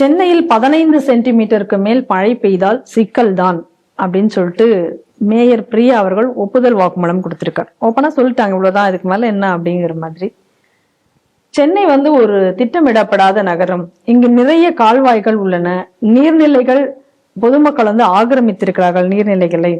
சென்னையில் பதினைந்து சென்டிமீட்டருக்கு மேல் மழை பெய்தால் சிக்கல் தான் அப்படின்னு சொல்லிட்டு மேயர் பிரியா அவர்கள் ஒப்புதல் வாக்குமூலம் கொடுத்திருக்கார். ஓப்பனா சொல்லிட்டாங்க இவ்வளவுதான் இதுக்கு மேல என்ன அப்படிங்கிற மாதிரி. சென்னை வந்து ஒரு திட்டமிடப்படாத நகரம். இங்கு நிறைய கால்வாய்கள் உள்ளன. நீர்நிலைகள் பொதுமக்கள் வந்து ஆக்கிரமித்திருக்கிறார்கள் நீர்நிலைகளை.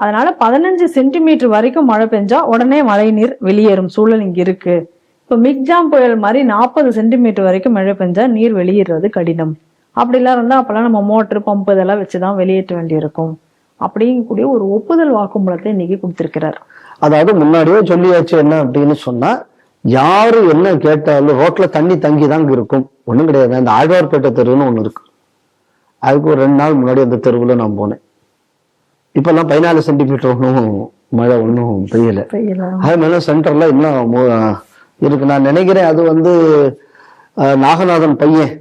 அதனால பதினஞ்சு சென்டிமீட்டர் வரைக்கும் மழை பெஞ்சா உடனே மழை நீர் வெளியேறும் சூழல் இங்க இருக்கு. இப்போ மிக்ஜாம் புயல் மாதிரி நாற்பது சென்டிமீட்டர் வரைக்கும் மழை பெஞ்சா நீர் வெளியேறது கடினம். அப்படிலாம் இருந்தா அப்பெல்லாம் நம்ம மோட்டர் பம்பு இதெல்லாம் வச்சுதான் வெளியேற்ற வேண்டியிருக்கும். அப்படிங்கக்கூடிய ஒரு ஒப்புதல் வாக்குமூலத்தை இன்னைக்கு கொடுத்திருக்கிறார். அதாவது முன்னாடியே சொல்லியாச்சு என்ன அப்படின்னு சொன்னா யாரு என்ன கேட்டாலும் ரோட்ல தண்ணி தங்கி தாங்க இருக்கும். ஒண்ணும் கிடையாது. அந்த ஆழ்வார்பேட்டை தெருவுன்னு ஒண்ணு இருக்கு. அதுக்கு ஒரு ரெண்டு நாள் முன்னாடி அந்த தெருவுல நான் போனேன். இப்பெல்லாம் பதினாலு சென்டிமீட்டர் ஒன்றும் மழை ஒன்றும் பெய்யல. அது மேல சென்டர்ல இன்னும் இருக்கு நான் நினைக்கிறேன் அது வந்து நாகநாதன் பையன்.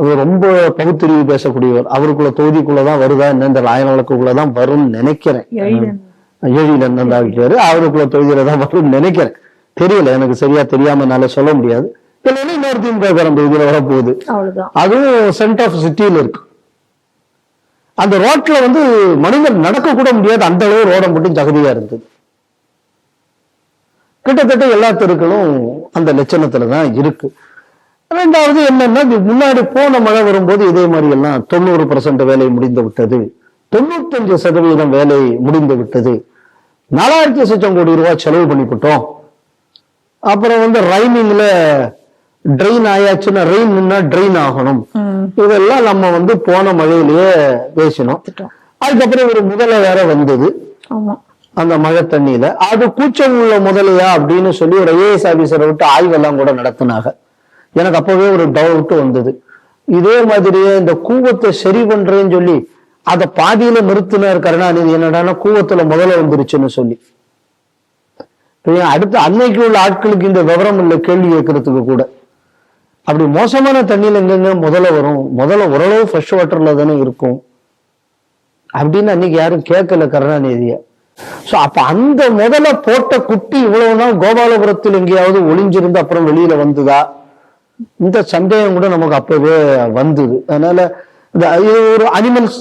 அவர் ரொம்ப பகுத்தறிவு பேசக்கூடியவர். அவருக்குள்ள தொகுதிக்குள்ளதான் வருதா என்ன இந்த ராயன வழக்குக்குள்ளதான் வரும்னு நினைக்கிறேன். எழிலன். அந்த பேரு. அவருக்குள்ள தொகுதியில தான் வரும்னு நினைக்கிறேன். தெரியல எனக்கு சரியா தெரியாம என்னால சொல்ல முடியாது. இல்லைன்னா இன்னொரு திமுக காரன் தொகுதியில வரப்போகுது. அதுவும் சென்டர் ஆஃப் சிட்டியில இருக்கு. அந்த ரோட்ல வந்து மனிதன் நடக்க கூட முடியாது. அந்த அளவு ரோட மட்டும் தகுதியா இருந்தது. கிட்டத்தட்ட எல்லா தெருக்களும் அந்த லட்சணத்துல தான் இருக்கு. ரெண்டாவது என்னன்னா முன்னாடி போன மழை வரும்போது இதே மாதிரி எல்லாம் தொண்ணூறு பர்சன்ட் வேலை முடிந்து விட்டது. தொண்ணூத்தஞ்சு சதவீதம் வேலை முடிந்து விட்டது. நாலாயிரத்தி லட்சம் கோடி ரூபாய் செலவு பண்ணிவிட்டோம். அப்புறம் வந்து ரைனிங்ல ட்ரெயின் ஆயாச்சுன்னா ரெயின் முன்னா ட்ரெயின் ஆகணும். இதெல்லாம் நம்ம வந்து போன மழையிலேயே பேசினோம். அதுக்கப்புறம் ஒரு முதலை வேற வந்தது. அந்த மழை தண்ணியில அது கூச்சம் உள்ள முதலையா? அப்படின்னு சொல்லி ஒரு ஐஏஎஸ் ஆபீசரை விட்டு ஆய்வெல்லாம் கூட நடத்தினாங்க. எனக்கு அப்பவே ஒரு டவுட் வந்தது. இதே மாதிரியே இந்த கூவத்தை சரி பண்றேன்னு சொல்லி அதை பாதியில நிறுத்தினார் கருணாநிதி. என்னடா கூவத்துல முதல்ல வந்துருச்சுன்னு சொல்லி. அடுத்து ஏன் அன்னைக்கு உள்ள ஆட்களுக்கு இந்த விவரம் இல்லை கேள்வி கேட்கறதுக்கு கூட. அப்படி மோசமான தண்ணியில எங்கெங்க முதல்ல வரும்? முதல்ல ஓரளவு ஃப்ரெஷ் வாட்டர்ல தானே இருக்கும். அப்படின்னு அன்னைக்கு யாரும் கேட்கல கருணாநிதியை. சோ அப்ப அந்த முதல்ல போட்ட குட்டி இவ்வளவு நாள் கோபாலபுரத்தில் எங்கேயாவது ஒளிஞ்சிருந்து அப்புறம் வெளியில வந்ததா? இந்த சந்தேகம் கூட நமக்கு அப்பவே வந்தது. அதனால இந்த ஒரு அனிமல்ஸ்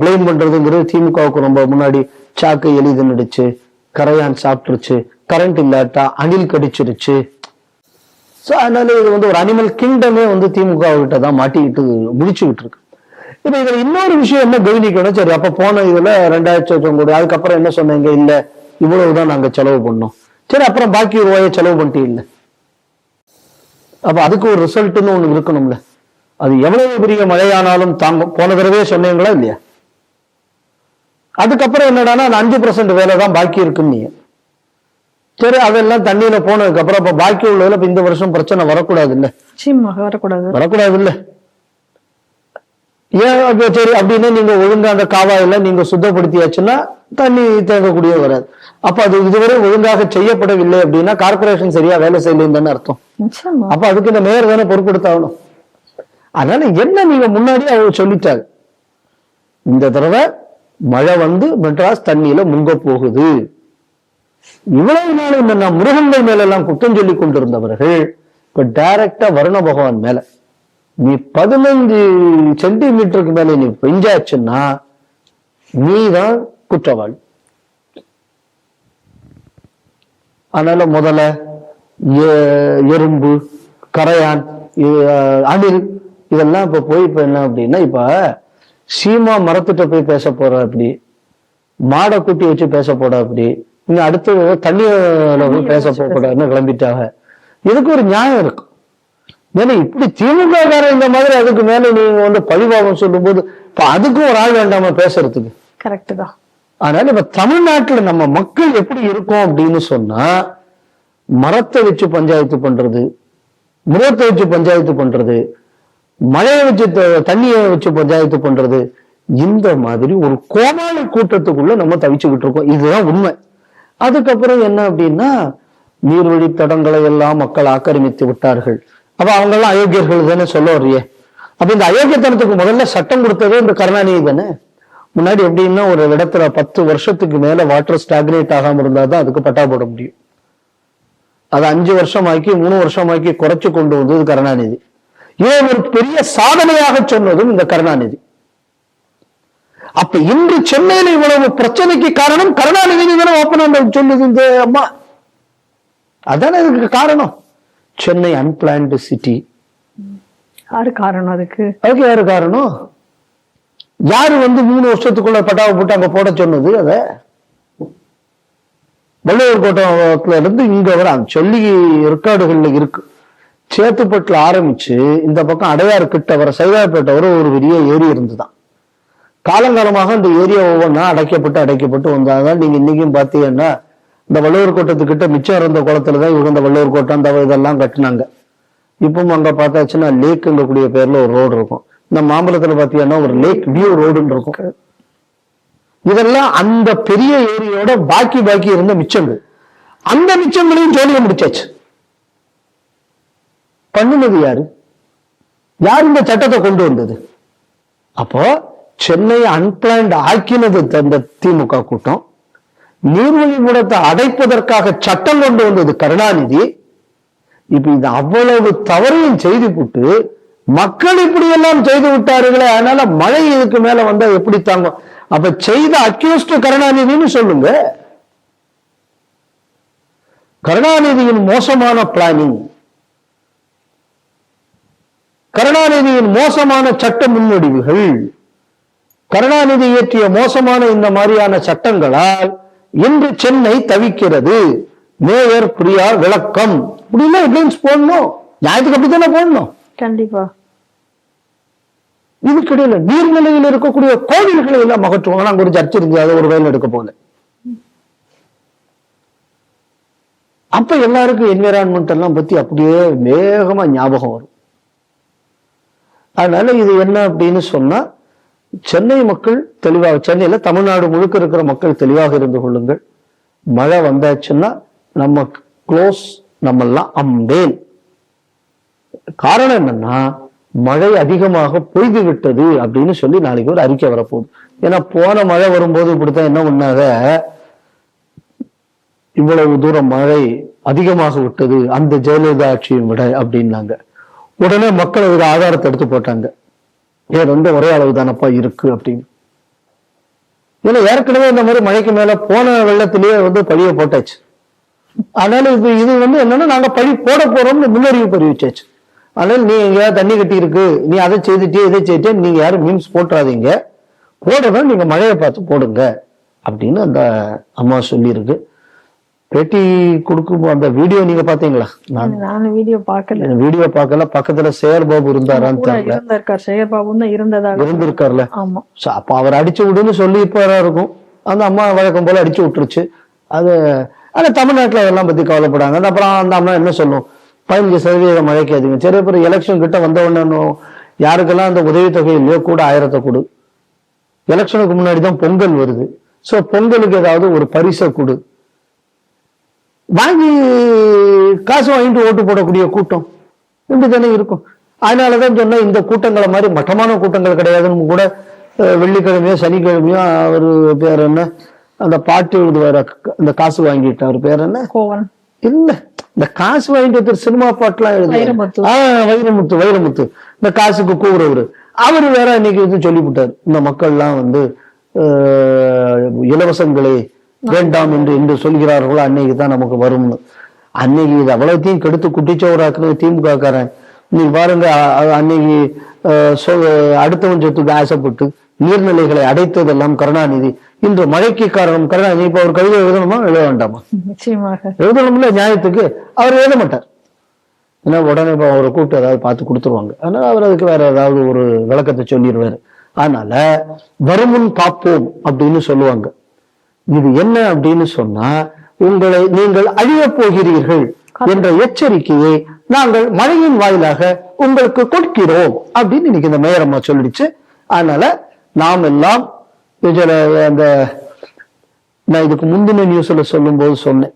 பிளேம் பண்றதுங்கிறது திமுகவுக்கு ரொம்ப முன்னாடி சாக்கு எளிது நடிச்சு கரையான் சாப்பிட்டுருச்சு கரண்ட் இல்லாட்டா அணில் கடிச்சிருச்சு. ஸோ அதனால இது வந்து ஒரு அனிமல் கிங்டமே வந்து திமுக கிட்ட தான் மாட்டிக்கிட்டு முடிச்சுக்கிட்டு இருக்கு. இப்ப இதுல இன்னொரு விஷயம் என்ன கவனிக்கணும் சரி அப்ப போன இதுல ரெண்டாயிரத்தி கோடி அதுக்கப்புறம் என்ன சொன்னீங்க? இல்ல இவ்வளவுதான் நாங்க செலவு பண்ணோம். சரி அப்புறம் பாக்கி ரூபாயை செலவு பண்ணிட்டு இல்ல? அப்ப அதுக்கு ஒரு ரிசல்ட்னு ஒண்ணு இருக்கணும்ல. அது எவ்வளவு பெரிய மழையானாலும் தாங்கும் போன தடவையே சொன்னீங்களா இல்லையா? அதுக்கப்புறம் என்னடான்னா அந்த அஞ்சு பர்சன்ட் வேலை தான் பாக்கி இருக்குன்னு நீங்க. சரி அதெல்லாம் தண்ணியில போனதுக்கு அப்புறம் இப்ப பாக்கி உள்ளதுல இந்த வருஷம் பிரச்சனை வரக்கூடாது இல்ல வரக்கூடாது. வரக்கூடாது இல்ல ஏன் சரி அப்படின்னு நீங்க ஒழுங்கா அந்த காவாயில நீங்க சுத்தப்படுத்தியாச்சுன்னா தண்ணி தேங்கக்கூடிய வராது. அப்ப அது இதுவரை ஒழுங்காக செய்யப்படவில்லை அப்படின்னா கார்பரேஷன் சரியா வேலை செய்யலைன்னு தானே அர்த்தம் அப்ப அதுக்கு இந்த மேயர் தானே பொறுப்பெடுத்தாகணும். அதனால என்ன நீங்க முன்னாடியே அவங்க சொல்லிட்டாங்க இந்த தடவை மழை வந்து மெட்ராஸ் தண்ணியில முங்க போகுது. இவ்வளவு நாள் இந்த நான் முருகன்கள் மேல எல்லாம் குற்றம் சொல்லி கொண்டிருந்தவர்கள் இப்ப டைரக்டா வருண பகவான் மேல. நீ பதினஞ்சு சென்டிமீட்டருக்கு மேல நீ பெஞ்சாச்சுன்னா நீதான் குற்றவாளி. அதனால முதல்ல எறும்பு கரையான் அணில் இதெல்லாம் இப்ப போய் இப்ப என்ன அப்படின்னா இப்ப சீமா மரத்திட்ட போய் பேச போற அப்படி மாடை கூட்டி வச்சு பேச போட அப்படி இன்னும் அடுத்து தண்ணியில போய் பேச போகக்கூடாதுன்னு கிளம்பிட்டாங்க. இதுக்கு ஒரு நியாயம் இருக்கு. ஏன்னா இப்படி திமுக காரன் இந்த மாதிரி அதுக்கு மேல நீங்க வந்து பழிபாவம் சொல்லும்போது இப்ப அதுக்கும் ஒரு ஆள் வேண்டாமா பேசுறதுக்கு? கரெக்ட் தான். அதனால இப்ப தமிழ்நாட்டுல நம்ம மக்கள் எப்படி இருக்கோம் அப்படின்னு சொன்னா மரத்தை வச்சு பஞ்சாயத்து பண்றது முரத்தை வச்சு பஞ்சாயத்து பண்றது மழையை வச்சு தண்ணியை வச்சு பஞ்சாயத்து பண்றது இந்த மாதிரி ஒரு கோமாளி கூட்டத்துக்குள்ள நம்ம தவிச்சுக்கிட்டு இருக்கோம். இதுதான் உண்மை. அதுக்கப்புறம் என்ன அப்படின்னா நீர்வழி தடங்களை எல்லாம் மக்கள் ஆக்கிரமித்து விட்டார்கள். அப்ப அவங்க எல்லாம் அயோக்கியர்கள் தானே சொல்ல வர்றியே அப்ப இந்த அயோக்கியத்தனத்துக்கு முதல்ல சட்டம் கொடுத்ததே இந்த கருணாநிதி தானே? முன்னாடி எப்படின்னா ஒரு இடத்துல பத்து வருஷத்துக்கு மேல வாட்டர் ஸ்டாக்னேட் ஆகாம இருந்தாதான் அதுக்கு பட்டா போட முடியும். அது அஞ்சு வருஷமாக்கி மூணு வருஷமாக்கி குறைச்சு கொண்டு வந்தது கருணாநிதி. இதை ஒரு பெரிய சாதனையாக சொன்னதும் இந்த கருணாநிதி. அப்ப இன்று சென்னையில இவ்வளவு பிரச்சனைக்கு காரணம் கருணாநிதி தானே ஓப்பன் சொல்லுது இந்த அம்மா. அதானே இதுக்கு காரணம். சென்னை அன்பிளான்டு சிட்டி யாரு காரணம் அதுக்கு? அதுக்கு யாரு காரணம்? யாரு வந்து மூணு வருஷத்துக்குள்ள பட்டாவை போட்டு அங்க போட சொன்னது அத? வள்ளுவர் கோட்டத்துல இருந்து இங்க வர சொல்லி ரெக்கார்டுகள்ல இருக்கு. சேத்துப்பட்டுல ஆரம்பிச்சு இந்த பக்கம் அடையாறு கிட்ட வர சைதாப்பேட்டை வர ஒரு பெரிய ஏரி இருந்துதான். காலங்காலமாக அந்த ஏரியா ஒவ்வொன்றா அடைக்கப்பட்டு அடைக்கப்பட்டு வந்தாதான் நீங்க இன்னைக்கும் பாத்தீங்கன்னா இந்த வள்ளுவர் கோட்டத்துக்கிட்ட மிச்சம் இருந்த குளத்துல தான் இவங்க இந்த வள்ளுவர் கோட்டம் தவ இதெல்லாம் கட்டினாங்க. இப்பவும் அங்கே பார்த்தாச்சுன்னா லேக்குங்கக்கூடிய பேர்ல ஒரு ரோடு இருக்கும். இந்த மாம்பழத்துல பார்த்தீங்கன்னா ஒரு லேக் வியூ ரோடுன்னு இருக்கும். இதெல்லாம் அந்த பெரிய ஏரியோட பாக்கி பாக்கி இருந்த மிச்சங்கள். அந்த மிச்சங்களையும் ஜோலியை முடிச்சாச்சு. பண்ணினது யாரு? யார் இந்த சட்டத்தை கொண்டு வந்தது? அப்போ சென்னை அன்பிளான்ட் ஆக்கினது அந்த திமுக கூட்டம். நீர்வழிக்கூடத்தை அடைப்பதற்காக சட்டம் கொண்டு வந்தது கருணாநிதி. இப்ப இது அவ்வளவு தவறையும் செய்து விட்டு மக்கள் இப்படி எல்லாம் செய்து விட்டார்களே அதனால மழை இதுக்கு மேல வந்தா எப்படி தாங்கும்? அப்ப செய்த அக்யூஸ்ட் கருணாநிதினு சொல்லுங்க. கருணாநிதியின் மோசமான பிளானிங் கருணாநிதியின் மோசமான சட்ட முன்வடிவுகள் கருணாநிதி இயற்றிய மோசமான இந்த மாதிரியான சட்டங்களால் இன்று சென்னை தவிக்கிறது. மேயர் பிரியார் விளக்கம். இப்படிலாம் ஹெட்லைன்ஸ் போடணும். நியாயத்துக்கு அப்படித்தானே போடணும்? கண்டிப்பா. இதுக்கிடையில நீர்நிலையில் இருக்கக்கூடிய கோவில்களை எல்லாம் அகற்றுவாங்க நாங்க ஒரு சர்ச் இருந்து அதை ஒரு வேலை எடுக்க போல அப்ப எல்லாருக்கும் என்விரான்மெண்ட் எல்லாம் பத்தி அப்படியே வேகமா ஞாபகம் வரும். அதனால இது என்ன அப்படின்னு சொன்னா சென்னை மக்கள் தெளிவாக சென்னையில தமிழ்நாடு முழுக்க இருக்கிற மக்கள் தெளிவாக இருந்து கொள்ளுங்கள். மழை வந்தாச்சுன்னா நம்ம க்ளோஸ் நம்மெல்லாம் அம்பேன் காரணம் என்னன்னா மழை அதிகமாக பொய்து விட்டது அப்படின்னு சொல்லி நாளைக்கு ஒரு அறிக்கை வரப்போகுது. ஏன்னா போன மழை வரும்போது இப்படித்தான் என்ன பண்ணாங்க? இவ்வளவு தூரம் மழை அதிகமாக விட்டது அந்த ஜெயலலிதா ஆட்சியும் விட அப்படின்னாங்க. உடனே மக்கள் ஒரு ஆதாரத்தை எடுத்து போட்டாங்க. ஏன் ரெண்டும் ஒரே அளவு தானப்பா இருக்கு அப்படின்னு? ஏன்னா ஏற்கனவே இந்த மாதிரி மழைக்கு மேல போன வெள்ளத்திலேயே வந்து பழிய போட்டாச்சு. அதனால இது இது வந்து என்னன்னா நாங்க பழி போட போறோம்னு முன்னறிவு தெரிவிச்சாச்சு. அதனால நீ எங்கேயாவது தண்ணி கட்டி இருக்கு நீ அதை செய்துட்டே இதை செய்துட்டே நீங்க யாரும் மீன்ஸ் போட்டுறாதீங்க. போடணும் நீங்க மழையை பார்த்து போடுங்க அப்படின்னு அந்த அம்மா சொல்லியிருக்கு. பேட்டி கொடுக்கும் அந்த வீடியோ நீங்க பாத்தீங்களா நான் வீடியோ பார்க்கல. வீடியோ பார்க்கல. பக்கத்துல சேகர் பாபு இருந்தாரான்னு தெரியல. இருந்திருக்கார். சேகர் பாபு தான் இருந்ததாக இருந்திருக்காருல்ல ஆமா. அப்ப அவர் அடிச்சு விடுன்னு சொல்லி இருப்பாரா இருக்கும். அந்த அம்மா வழக்கம் போல அடிச்சு விட்டுருச்சு. அது ஆனா தமிழ்நாட்டுல அதெல்லாம் பத்தி கவலைப்படாங்க. அந்த அப்புறம் அந்த அம்மா என்ன சொல்லும்? பதினஞ்சு சதவீத மழைக்கு அதிகம் சரி அப்புறம் எலெக்ஷன் கிட்ட வந்த உடனே யாருக்கெல்லாம் அந்த உதவித்தொகை இல்லையோ கூட ஆயிரத்தை கொடு. எலெக்ஷனுக்கு முன்னாடி தான் பொங்கல் வருது. சோ பொங்கலுக்கு ஏதாவது ஒரு பரிசை கொடு. வாங்கி காசு வாங்கிட்டு ஓட்டு போடக்கூடிய கூட்டம் இப்படி தானே இருக்கும். அதனாலதான் சொன்னேன் இந்த கூட்டங்களை மாதிரி மட்டமான கூட்டங்கள் கிடையாதுன்னு கூட வெள்ளிக்கிழமையோ சனிக்கிழமையோ அவர் பேர் என்ன? அந்த பாட்டு எழுதுவார் அந்த காசு வாங்கிட்டு அவர் பேர் என்ன? கோவன். இல்ல இந்த காசு வாங்கிட்டு ஒருத்தர் சினிமா பாட்டுலாம் எழுதுவாரு. ஆஹ் வைரமுத்து வைரமுத்து. இந்த காசுக்கு கூவுறவரு. அவரு வேற இன்னைக்கு இது சொல்லிவிட்டார். இந்த மக்கள்லாம் வந்து இலவசங்களை வேண்டாம் என்று என்று சொல்கிறார்களோ அன்னைக்கு தான் நமக்கு வரும்னு. அன்னைக்கு இது அவ்வளவுத்தையும் கெடுத்து குட்டிச்சவராக்குனது திமுக காரன் நீ பாருங்க அன்னைக்கு அடுத்தவன் சொத்துக்கு ஆசைப்பட்டு நீர்நிலைகளை அடைத்ததெல்லாம் கருணாநிதி. இன்று மழைக்கு காரணம் கருணாநிதி. இப்ப ஒரு கவிதை எழுதணுமா? எழுத வேண்டாமா? எழுதணும்ல நியாயத்துக்கு. அவர் எழுத மாட்டார். ஏன்னா உடனே இப்போ அவரை கூப்பிட்டு ஏதாவது பார்த்து கொடுத்துருவாங்க. அதனால அவர் அதுக்கு வேற ஏதாவது ஒரு விளக்கத்தை சொல்லிடுவாரு. அதனால வருமுன் காப்போம் அப்படின்னு சொல்லுவாங்க. இது என்ன அப்படின்னு சொன்னா உங்களை நீங்கள் அழியப் போகிறீர்கள் என்ற எச்சரிக்கையை நாங்கள் மழையின் வாயிலாக உங்களுக்கு கொடுக்கிறோம் அப்படின்னு இன்னைக்கு இந்த மேயரம்மா சொல்லிடுச்சு. அதனால நாம் எல்லாம் இதுல அந்த நான் இதுக்கு முந்தின நியூஸ்ல சொல்லும்போது சொன்னேன்.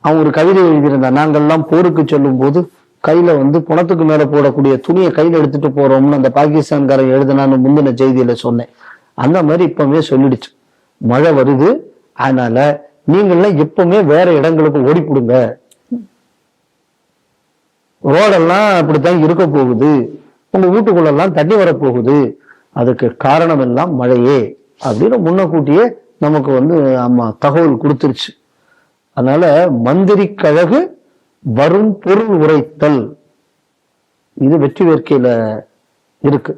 அவன் ஒரு கவிதை எழுதியிருந்தான். நாங்கள்லாம் போருக்கு சொல்லும் போது கையில வந்து பணத்துக்கு மேல போடக்கூடிய துணியை கையில எடுத்துட்டு போறோம்னு அந்த பாகிஸ்தான்காரன் எழுதினான்னு முந்தின செய்தியில சொன்னேன். அந்த மாதிரி இப்பவே சொல்லிடுச்சு. மழை வருது அதனால நீங்கள்லாம் எப்பவுமே வேற இடங்களுக்கு ஓடி கொடுங்க ரோடெல்லாம் அப்படித்தான் இருக்க போகுது. உங்க வீட்டுக்குள்ளெல்லாம் தண்ணி வரப்போகுது. அதுக்கு காரணம் எல்லாம் மழையே அப்படின்னு முன்னக்கூட்டியே நமக்கு வந்து ஆமா தகவல் கொடுத்துருச்சு. அதனால மந்திரி கழகு வரும் பொருள் உரைத்தல். இது வெற்றி வேர்க்கையில இருக்கு.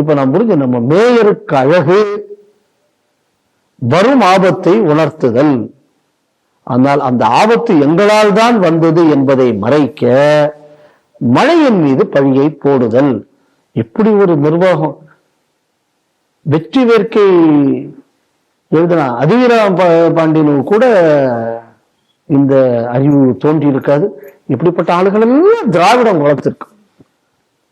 இப்ப நான் புரிஞ்சு நம்ம மேயருக்கு அழகு வரும் ஆபத்தை உணர்த்துதல். ஆனால் அந்த ஆபத்து எங்களால் தான் வந்தது என்பதை மறைக்க மழையின் மீது பழியை போடுதல். எப்படி ஒரு நிர்வாகம்? வெற்றி வேர்க்கை எழுதினா அதிகராம் பா- பாண்டியனு கூட இந்த அறிவு தோன்றி இருக்காது இப்படிப்பட்ட ஆளுகள் எல்லாம் திராவிடம் வளர்த்திருக்கு.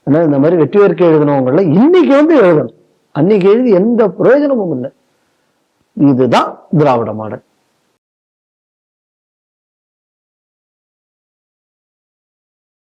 ஆனா இந்த மாதிரி வெற்றி வேர்க்கை எழுதினவங்கள இன்னைக்கு வந்து எழுதணும். அன்னைக்கு எழுதி எந்த பிரயோஜனமும் இல்லை. இதுதான் திராவிட மாடல்.